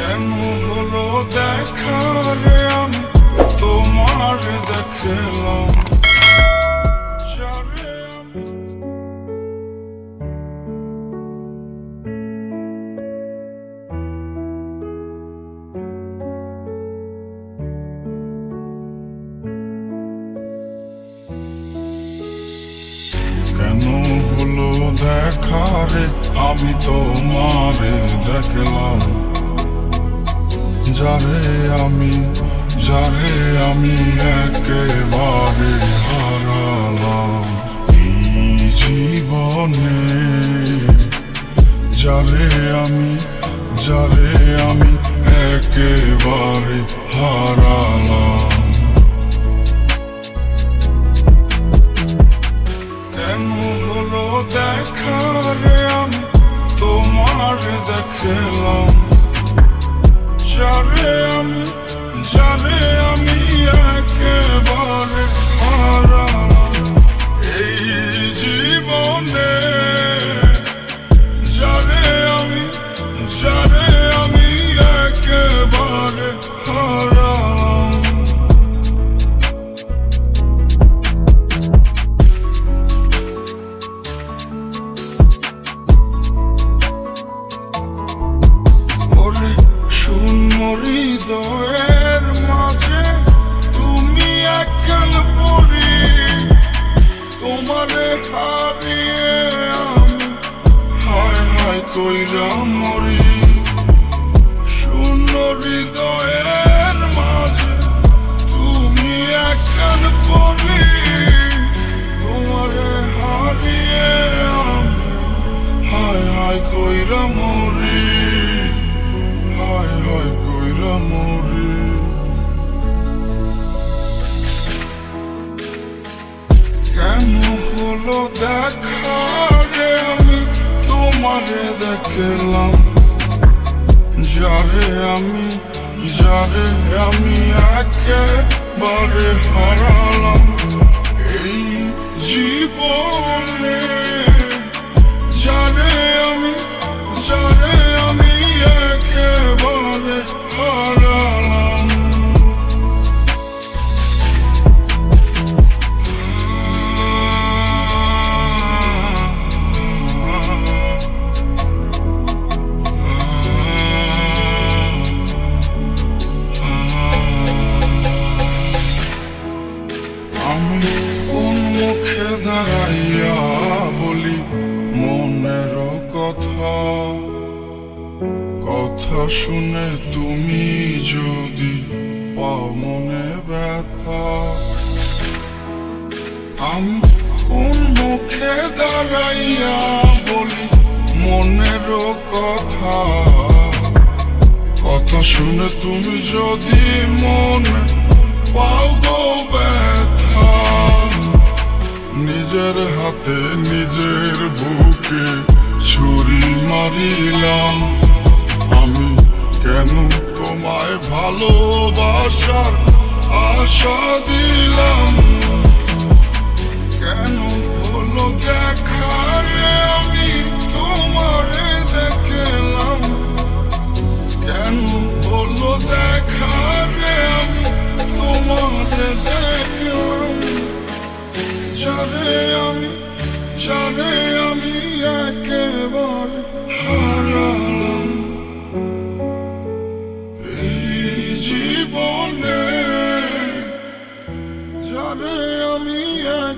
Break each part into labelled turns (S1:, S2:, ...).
S1: কেন হলো দেখা রে আমি তোমার দেখলাম আমি যারে আমি যারে আমি একেবারে হারালাম। এই জীবনে যারে আমি যারে আমি একেবারে হারালাম। কইরা মরি। শূন্য হৃদয়ের মাঝে তুমি একখান পড়ি তোমারে হারিয়ে হায় হায় কইরা মরি। হায় হায় কইরা মরি। কেন হলো দেখা দেখলাম যারে আমি যারে আমি একেবারে হারালাম। এই জীবনে আমি কোন মুখে দাঁড়াইয়া বলি, মনের কথা? কথা শুনে তুমি যদি পাও মনে ব্যথা। আমি কোন মুখে দাঁড়াইয়া বলি, মনের কথা? কথা শুনে তুমি যদি মনে পাও হাতে নিজের বুকে ছুরি মারিলাম। আমি কেন তোমায় ভালোবাসার আশা দিলাম?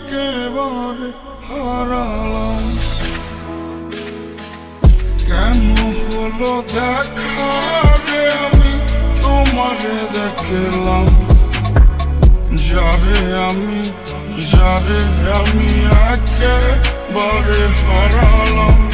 S1: একেবারে হারালাম? কেন হলো দেখারে আমি? তোমারে দেখলাম। যারে আমি যারে আমি একেবারে হারালাম।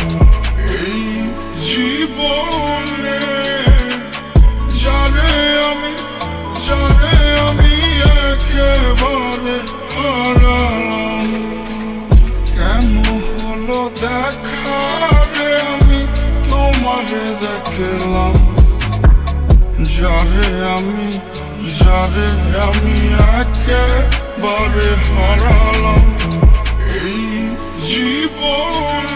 S1: আমি যারে আমি একেবারে হারালাম। এই জীবন